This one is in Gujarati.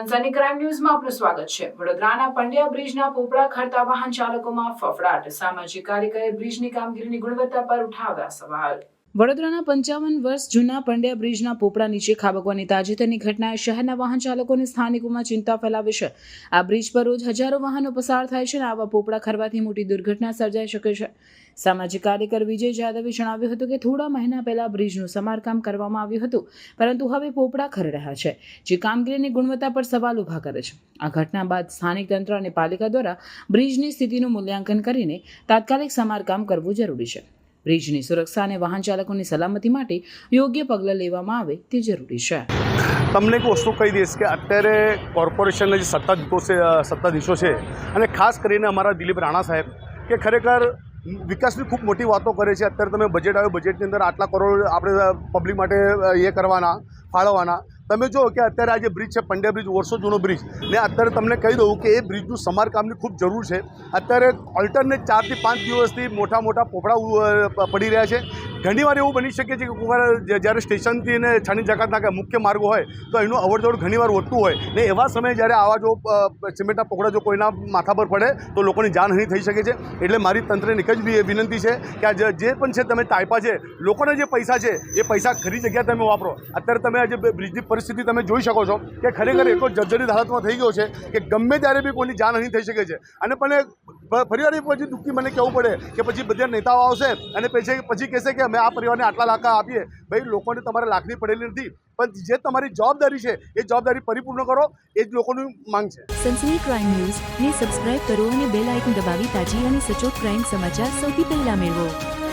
સનસની ક્રાઇમ ન્યૂઝમાં આપનું સ્વાગત છે. વડોદરાના પંડ્યા બ્રિજના પોપડા ખરતા વાહન ચાલકોમાં ફફડાટ. સામાજિક કાર્યકરે બ્રિજની કામગીરીની ગુણવત્તા પર ઉઠાવ્યા સવાલ. વડોદરાના પંચાવન વર્ષ જૂના પંડ્યા બ્રિજના પોપડા નીચે ખાબકવાની તાજેતરની ઘટનાએ શહેરના વાહન ચાલકો અને સ્થાનિકોમાં ચિંતા ફેલાવી છે. આ બ્રિજ પર રોજ હજારો વાહનો પસાર થાય છે અને આવા પોપડા ખરવાથી મોટી દુર્ઘટના સર્જાઈ શકે છે. સામાજિક કાર્યકર વિજય જાદવે જણાવ્યું હતું કે થોડા મહિના પહેલા બ્રિજનું સમારકામ કરવામાં આવ્યું હતું, પરંતુ હવે પોપડા ખરી રહ્યા છે, જે કામગીરીની ગુણવત્તા પર સવાલ ઊભા કરે છે. આ ઘટના બાદ સ્થાનિક તંત્ર અને પાલિકા દ્વારા બ્રિજની સ્થિતિનું મૂલ્યાંકન કરીને તાત્કાલિક સમારકામ કરવું જરૂરી છે. બ્રિજની સુરક્ષા અને વાહન ચાલકોની સલામતી માટે યોગ્ય પગલાં લેવામાં આવે તે જરૂરી છે. તમને એક વસ્તુ કહી દઈશ કે અત્યારે કોર્પોરેશનના જે સત્તાધીશો છે સત્તાધીશો છે અને ખાસ કરીને અમારા દિલીપ રાણા સાહેબ કે ખરેખર વિકાસની ખૂબ મોટી વાતો કરે છે. અત્યારે તમે બજેટ આવ્યું બજેટની અંદર આટલા કરોડ આપણે પબ્લિક માટે એ કરવાના, ફાળવવાના. તમે જો કે અત્યારે આ જે બ્રિજ છે, પંડ્યા બ્રિજ, વર્ષો જૂનો બ્રિજ ને અત્યારે તમને કહી દઉં કે એ બ્રિજનું સમારકામની ખૂબ જરૂર છે. અત્યારે ઓલ્ટરનેટ ચારથી પાંચ દિવસથી મોટા મોટા પોપડા પડી રહ્યા છે. ઘણીવાર એવું બની શકે છે કે કોઈ જ્યારે સ્ટેશનથી ને છાણી જકાતના કે મુખ્ય માર્ગો હોય, તો એનું અવરજવર ઘણીવાર વધતું હોય. ને એવા સમયે જ્યારે આવા જો સિમેન્ટના પોકડા જો કોઈના માથા પર પડે, તો લોકોની જાનહાનિ થઈ શકે છે. એટલે મારી તંત્રને એક જ વિનંતી છે કે આ જે પણ છે તમે ટાઈપા છે, લોકોને જે પૈસા છે, એ પૈસા ખરી જગ્યાએ તમે વાપરો. અત્યારે તમે આજે બ્રિજની પરિસ્થિતિ તમે જોઈ શકો છો કે ખરેખર એટલો જર્જરિત હાલતમાં થઈ ગયો છે કે ગમે ત્યારે બી કોઈની જાનહાનિ થઈ શકે છે. અને પણ ફરી વાર પછી દુઃખી મને કહેવું પડે કે પછી બધા નેતાઓ આવશે અને પછી પછી કહેશે કે અમે આ પરિવારને આટલા લાખા આપીએ. ભાઈ, લોકોને તમારે લાખની પડેલી નથી, પણ જે તમારી જવાબદારી છે, એ જવાબદારી પરિપૂર્ણ કરો, એ જ લોકોની માંગ છે. સનસની ક્રાઇમ ન્યૂઝ ને સબસ્ક્રાઇબ કરો અને બેલ આઇકન દબાવી તાજી અને સચોટ ક્રાઇમ સમાચાર સૌથી પહેલા મેળવો.